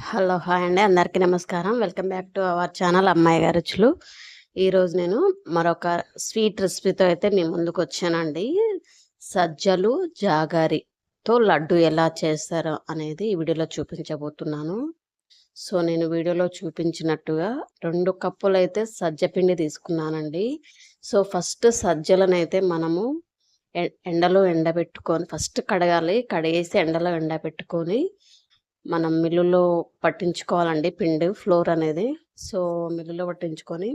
Hello hi అండి. అందరికీ నమస్కారం. Welcome back to our channel అమ్మాయి గారు రుచులు. ఈరోజు నేను మరొక స్వీట్ రెసిపీతో అయితే మీ ముందుకు వచ్చానండి. సజ్జలు జాగారితో లడ్డు ఎలా చేస్తారో అనేది ఈ వీడియోలో చూపించబోతున్నాను. సో నేను వీడియోలో చూపించినట్టుగా రెండు కప్పులు అయితే సజ్జ పిండి తీసుకున్నానండి. సో ఫస్ట్ సజ్జలను అయితే మనము ఎ- ఎండలో ఎండబెట్టుకొని ఫస్ట్ కడగాలి. కడిగేసి ఎండలో ఎండబెట్టుకొని మనం మిల్లులో పట్టించుకోవాలండి పిండి ఫ్లోర్ అనేది. సో మిల్లులో పట్టించుకొని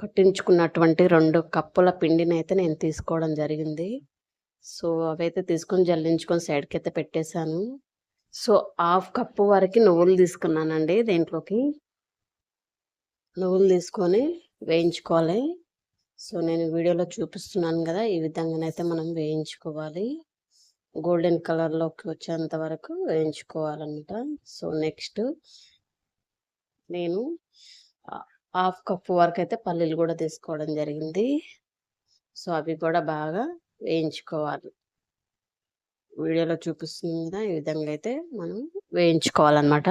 పట్టించుకున్నటువంటి రెండు కప్పుల పిండిని అయితే నేను తీసుకోవడం జరిగింది. సో అవైతే తీసుకొని జల్లించుకొని సైడ్కి అయితే పెట్టేశాను. సో హాఫ్ కప్పు వరకు నువ్వులు తీసుకున్నానండి దీంట్లోకి. నువ్వులు తీసుకొని వేయించుకోవాలి. సో నేను వీడియోలో చూపిస్తున్నాను కదా ఈ విధంగానైతే మనం వేయించుకోవాలి. గోల్డెన్ కలర్లోకి వచ్చేంత వరకు వేయించుకోవాలన్నమాట. సో నెక్స్ట్ నేను హాఫ్ కప్ వరకు అయితే పల్లీలు కూడా తీసుకోవడం జరిగింది. సో అవి కూడా బాగా వేయించుకోవాలి. వీడియోలో చూపిస్తుంది కదా ఈ విధంగా అయితే మనం వేయించుకోవాలన్నమాట.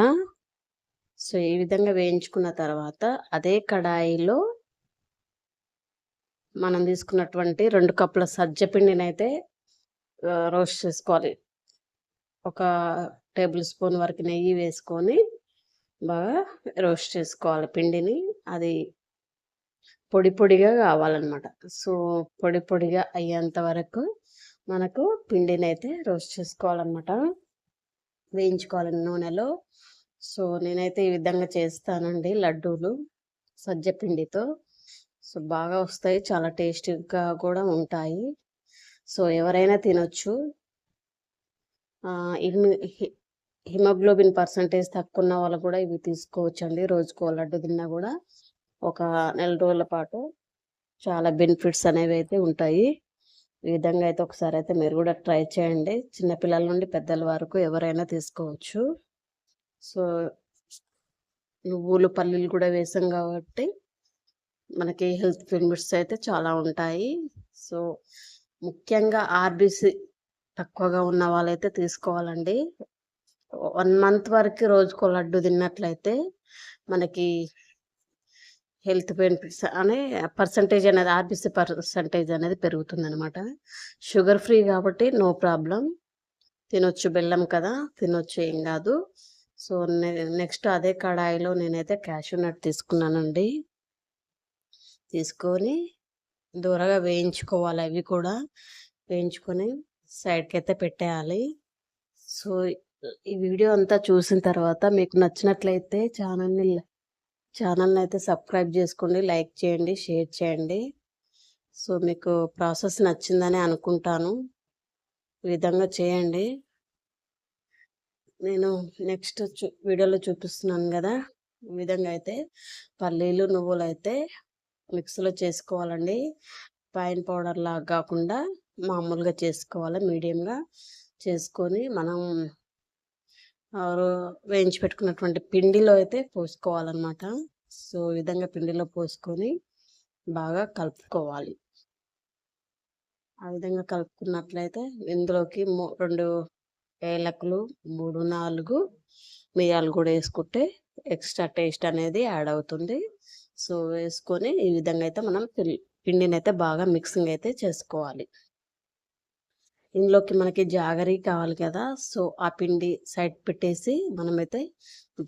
సో ఈ విధంగా వేయించుకున్న తర్వాత అదే కడాయిలో మనం తీసుకున్నటువంటి రెండు కప్పుల సజ్జ పిండినైతే రోస్ట్ చేసుకోవాలి. ఒక టేబుల్ స్పూన్ వరకు నెయ్యి వేసుకొని బాగా రోస్ట్ చేసుకోవాలి. పిండిని అది పొడి పొడిగా కావాలన్నమాట. సో పొడి పొడిగా అయ్యేంత వరకు మనకు పిండిని అయితే రోస్ట్ చేసుకోవాలన్నమాట. వేయించుకోవాలి నూనెలో. సో నేనైతే ఈ విధంగా చేస్తానండి లడ్డూలు సజ్జ పిండితో. సో బాగా వస్తాయి. చాలా టేస్టీగా కూడా ఉంటాయి. సో ఎవరైనా తినొచ్చు. హిమోగ్లోబిన్ పర్సంటేజ్ తక్కువ ఉన్న వాళ్ళు కూడా ఇవి తీసుకోవచ్చు అండి రోజుకో లడ్డు తిన్నా కూడా ఒక నెల రోజుల పాటు చాలా బెనిఫిట్స్ అనేవి అయితే ఉంటాయి. ఈ విధంగా అయితే ఒకసారి అయితే మీరు కూడా ట్రై చేయండి. చిన్నపిల్లల నుండి పెద్దల వరకు ఎవరైనా తీసుకోవచ్చు. సో నువ్వులు పల్లీలు కూడా వేసాం కాబట్టి మనకి హెల్త్ బెనిఫిట్స్ అయితే చాలా ఉంటాయి. సో ముఖ్యంగా ఆర్బీసీ తక్కువగా ఉన్న వాళ్ళైతే తీసుకోవాలండి. వన్ మంత్ వరకు రోజుకో లడ్డు తిన్నట్లయితే మనకి హెల్త్ బెనిఫిట్స్ అనే పర్సంటేజ్ అనేది ఆర్బీసీ పర్సంటేజ్ అనేది పెరుగుతుంది అనమాట షుగర్ ఫ్రీ కాబట్టి నో ప్రాబ్లం. తినొచ్చు బెల్లం కదా తినొచ్చు ఏం కాదు. సో నెక్స్ట్ అదే కడాయిలో నేనైతే క్యాషూ నట్ తీసుకున్నానండి. తీసుకొని దూరగా వేయించుకోవాలి అవి కూడా. వేయించుకొని సైడ్కి అయితే పెట్టేయాలి. సో ఈ వీడియో అంతా చూసిన తర్వాత మీకు నచ్చినట్లయితే ఛానల్ని ఛానల్ని అయితే సబ్స్క్రైబ్ చేసుకోండి లైక్ చేయండి షేర్ చేయండి. సో మీకు ప్రాసెస్ నచ్చిందని అనుకుంటాను. ఈ విధంగా చేయండి. నేను నెక్స్ట్ చూ వీడియోలో చూపిస్తున్నాను కదా. ఈ విధంగా అయితే పల్లీలు నువ్వులు అయితే మిక్సీలో చేసుకోవాలండి. పైన పౌడర్ లాగా కాకుండా మామూలుగా చేసుకోవాలి. మీడియంగా చేసుకొని మనం వేయించి పెట్టుకున్నటువంటి పిండిలో అయితే పోసుకోవాలన్నమాట. సో ఈ విధంగా పిండిలో పోసుకొని బాగా కలుపుకోవాలి. ఆ విధంగా కలుపుకున్నట్లయితే ఇందులోకి రెండు ఏలకులు మూడు నాలుగు మిరియాలు కూడా వేసుకుంటే ఎక్స్ట్రా టేస్ట్ అనేది యాడ్ అవుతుంది. సో వేసుకొని ఈ విధంగా అయితే మనం పిండిని అయితే బాగా మిక్సింగ్ అయితే చేసుకోవాలి. ఇందులోకి మనకి జాగరి కావాలి కదా సో ఆ పిండి సైడ్ పెట్టేసి మనమైతే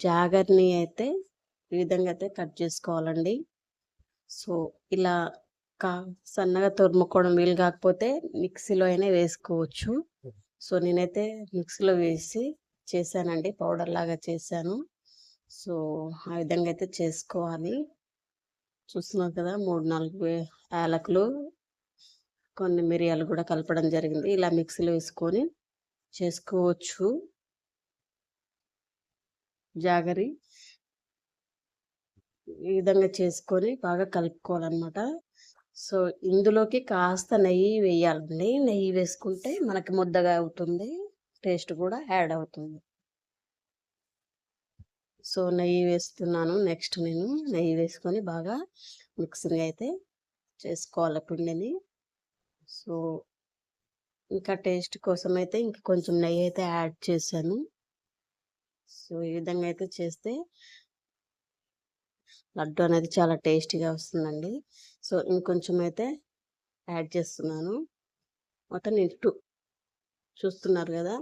జాగర్ని అయితే ఈ విధంగా అయితే కట్ చేసుకోవాలండి. సో ఇలా కా సన్నగా తురుముకోవడం వీలు కాకపోతే మిక్సీలో అయినా వేసుకోవచ్చు. సో నేనైతే మిక్సీలో వేసి చేశానండి పౌడర్ లాగా చేశాను. సో ఆ విధంగా అయితే చేసుకోవాలి. చూస్తున్నారు కదా మూడు నాలుగు యాలకులు కొన్ని మిరియాలు కూడా కలపడం జరిగింది. ఇలా మిక్సీలో వేసుకొని చేసుకోవచ్చు. జాగరి ఈ విధంగా చేసుకొని బాగా కలుపుకోవాలన్నమాట. సో ఇందులోకి కాస్త నెయ్యి వేయాలండి. నెయ్యి వేసుకుంటే మనకి ముద్దగా అవుతుంది టేస్ట్ కూడా యాడ్ అవుతుంది. సో నెయ్యి వేస్తున్నాను. నెక్స్ట్ నేను నెయ్యి వేసుకొని బాగా మిక్సింగ్ అయితే చేసుకోవాలి పిండిని. సో ఇంకా టేస్ట్ కోసం అయితే ఇంక కొంచెం నెయ్యి అయితే యాడ్ చేశాను. సో ఈ విధంగా అయితే చేస్తే లడ్డు అనేది చాలా టేస్టీగా వస్తుందండి. సో ఇంకొంచెం అయితే యాడ్ చేస్తున్నాను. మొత్తం నేను టూ చూస్తున్నారు కదా?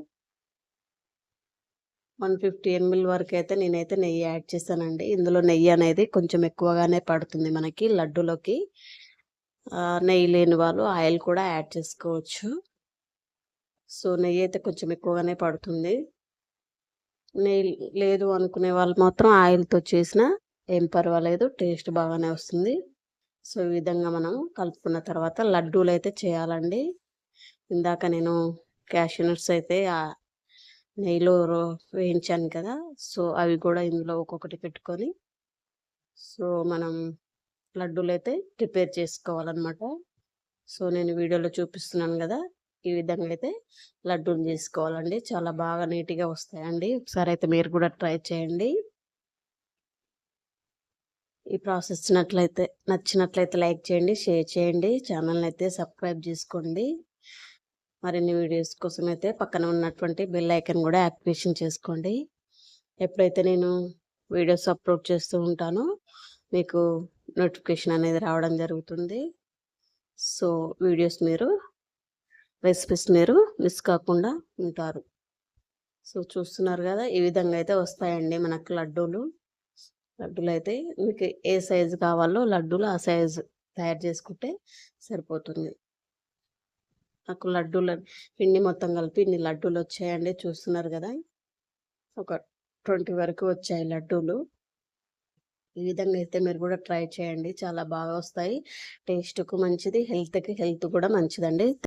వన్ ఫిఫ్టీ ఎంఎల్ వరకు అయితే నేనైతే నెయ్యి యాడ్ చేశానండి. ఇందులో నెయ్యి అనేది కొంచెం ఎక్కువగానే పడుతుంది మనకి లడ్డులోకి. నెయ్యి లేని వాళ్ళు ఆయిల్ కూడా యాడ్ చేసుకోవచ్చు. సో నెయ్యి అయితే కొంచెం ఎక్కువగానే పడుతుంది. నెయ్యి లేదు అనుకునే వాళ్ళు మాత్రం ఆయిల్తో చేసిన ఏం పర్వాలేదు టేస్ట్ బాగానే వస్తుంది. సో ఈ విధంగా మనం కలుపుకున్న తర్వాత లడ్డూలు అయితే చేయాలండి. ఇందాక నేను క్యాషనట్స్ అయితే నెయ్యిలో వేయించాను కదా! సో అవి కూడా ఇందులో ఒక్కొక్కటి పెట్టుకొని సో మనం లడ్డూలు అయితే ప్రిపేర్ చేసుకోవాలన్నమాట. సో నేను వీడియోలో చూపిస్తున్నాను కదా! ఈ విధంగా అయితే లడ్డూలు చేసుకోవాలండి. చాలా బాగా నీట్గా వస్తాయండి. ఒకసారి అయితే మీరు కూడా ట్రై చేయండి. ఈ ప్రాసెస్ నట్లయితే నచ్చినట్లయితే లైక్ చేయండి షేర్ చేయండి. ఛానల్ని అయితే సబ్స్క్రైబ్ చేసుకోండి. మరిన్ని వీడియోస్ కోసం అయితే పక్కన ఉన్నటువంటి బెల్ ఐకన్ కూడా యాక్టివేషన్ చేసుకోండి. ఎప్పుడైతే నేను వీడియోస్ అప్లోడ్ చేస్తూ ఉంటానో మీకు నోటిఫికేషన్ అనేది రావడం జరుగుతుంది. సో వీడియోస్ మీరు రెసిపీస్ మీరు మిస్ కాకుండా ఉంటారు. సో చూస్తున్నారు కదా ఈ విధంగా అయితే వస్తాయండి మనకు లడ్డూలు. లడ్డూలు అయితే మీకు ఏ సైజు కావాలో లడ్డూలు ఆ సైజు తయారు చేసుకుంటే సరిపోతుంది. నాకు లడ్డూలు పిండి మొత్తం కలిపి ఇన్ని లడ్డూలు వచ్చాయండి చూస్తున్నారు కదా. ఒక ట్వంటీ వరకు వచ్చాయి లడ్డూలు. ఈ విధంగా అయితే మీరు కూడా ట్రై చేయండి చాలా బాగా వస్తాయి. టేస్ట్కు మంచిది హెల్త్కి హెల్త్ కూడా మంచిదండి.